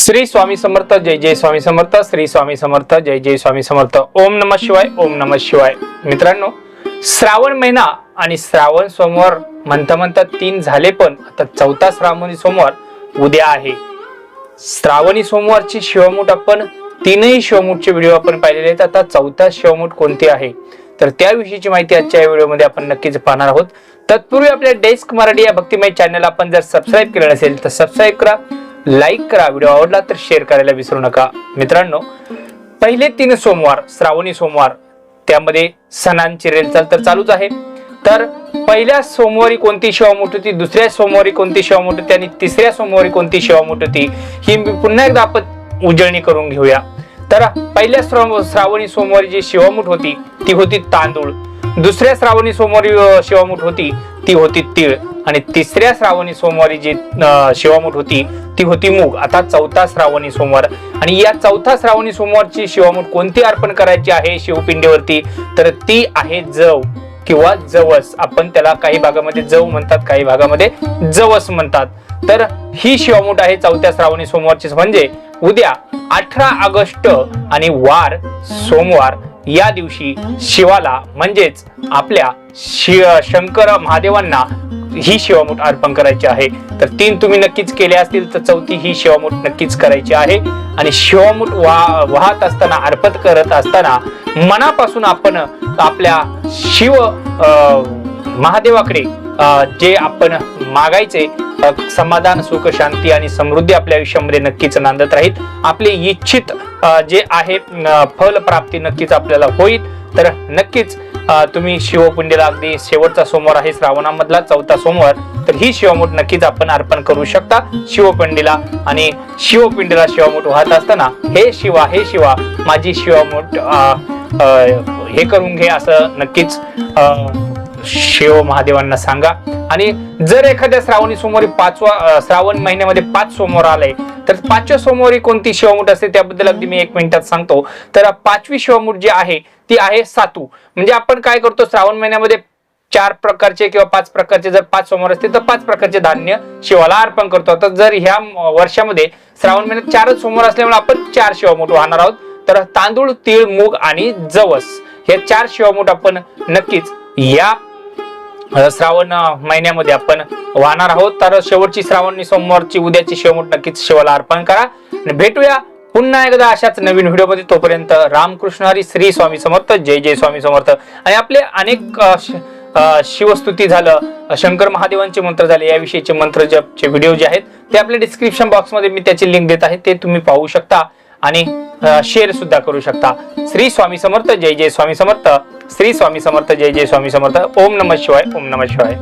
श्री स्वामी समर्थ जय जय स्वामी समर्थ श्री स्वामी समर्थ जय जय स्वामी समर्थ. ओम नम शिवाय ओम नम शिवाय. मित्रांनो श्रावण महिना आणि श्रावण सोमवार म्हणता म्हणता तीन झाले पण आता चौथा श्रावणी सोमवार उद्या आहे. श्रावणी सोमवारची शिवमूठ आपण तीनही शिवमूठचे व्हिडिओ आपण पाहिलेले आहेत. आता चौथा शिवमूठ कोणती आहे? तर त्याविषयीची माहिती आजच्या या व्हिडिओमध्ये आपण नक्कीच पाहणार आहोत. तत्पूर्वी आपल्या डेस्क मराठी या भक्तिमय चॅनल आपण जर सबस्क्राईब केलं नसेल तर सबस्क्राईब करा. लाईक करा. व्हिडिओ आवडला तर शेअर करायला विसरू नका. मित्रांनो पहिले तीन सोमवार श्रावणी सोमवार त्यामध्ये सणांची रेलचाल तर चालूच आहे. तर पहिल्या सोमवारी कोणती शिवामूठ होती? दुसऱ्या सोमवारी कोणती शिवामूठ होती? आणि तिसऱ्या सोमवारी कोणती शिवामूठ होती? ही पुन्हा एकदा आपण उजळणी करून घेऊया. तर पहिल्या श्रावणी सोमवारी जी शिवामूठ होती ती होती तांदूळ. दुसऱ्या श्रावणी सोमवारी शिवामूठ होती ती होती तीळ. आणि तिसऱ्या श्रावणी सोमवारी जी शिवामूठ होती ती होती मूग. आता चौथा श्रावणी सोमवार. आणि या चौथा श्रावणी सोमवारची शिवामूठ कोणती अर्पण करायची आहे शिवपिंडीवरती? तर ती आहे जव किंवा जवस. आपण त्याला काही भागामध्ये जव म्हणतात काही भागामध्ये जवस म्हणतात. तर ही शिवामूठ आहे चौथ्या श्रावणी सोमवारची म्हणजे उद्या अठरा ऑगस्ट आणि वार सोमवार या दिवशी शिवाला म्हणजेच आपल्या शि शंकर महादेवांना ही शिवामूठ अर्पण करायची आहे. तर तीन तुम्ही नक्कीच केले असतील तर चौथी ही शिवामूठ नक्कीच करायची आहे. आणि शिवामूठ वाह वाहत असताना अर्पण करत असताना मनापासून आपण आपल्या शिव अं, महादेवाकडे अं, जे आपण मागायचे समाधान सुख शांती आणि समृद्धी आपल्या आयुष्यामध्ये नक्कीच नांदत राहील. आपले इच्छित जे आहे फल प्राप्ती नक्कीच आपल्याला होईल. तर नक्कीच तुम्ही शिवपुंडीला अगदी शेवटचा सोमवार आहे श्रावणामधला चौथा सोमवार तर ही शिवमूठ नक्कीच आपण अर्पण करू शकता शिवपिंडीला. आणि शिवपिंडीला शिवमूठ वाहत असताना हे शिवा हे शिवा माझी शिवमूठ अं, अं, हे करून घे असं नक्कीच अं, शिव महादेवांना सांगा. आणि जर एखाद्या श्रावणी सोमवारी पाचवा श्रावण महिन्यामध्ये पाच सोमवार आलाय तर पाचव्या सोमवारी कोणती शिवमूठ असते? त्याबद्दल अगदी मी एक मिनिटात सांगतो. तर पाचवी शिवमूठ जी आहे ती आहे सातू. म्हणजे आपण काय करतो? श्रावण महिन्यामध्ये चार प्रकारचे किंवा पाच प्रकारचे जर पाच सोमवार असतील तर पाच प्रकारचे धान्य शिवाला अर्पण करतो. तर जर ह्या वर्षामध्ये श्रावण महिन्यात चारच सोमवार असल्यामुळे आपण चार शिवमूठ वाहणार आहोत. तर तांदूळ तीळ मूग आणि जवस हे चार शिवमूठ आपण नक्कीच या श्रावण महिन्यामध्ये आपण वाहणार आहोत. तर शेवटची श्रावणी सोमवारची उद्याची शेवट नक्कीच शिवाला अर्पण करा. आणि भेटूया पुन्हा एकदा अशाच नवीन व्हिडिओमध्ये. तोपर्यंत रामकृष्ण हरी श्री स्वामी समर्थ. जय जय स्वामी समर्थ. आणि आपले अनेक शिवस्तुती झालं. शंकर महादेवांचे मंत्र झाले. याविषयीचे मंत्र जपचे व्हिडिओ जे आहेत ते आपल्या डिस्क्रिप्शन बॉक्समध्ये मी त्याची लिंक देत आहे. ते तुम्ही पाहू शकता. आणि शेअर सुद्धा करू शकता. श्री स्वामी समर्थ जय जय स्वामी समर्थ. श्री स्वामी समर्थ जय जय स्वामी समर्थ. ओम नमः शिवाय ओम नमः शिवाय.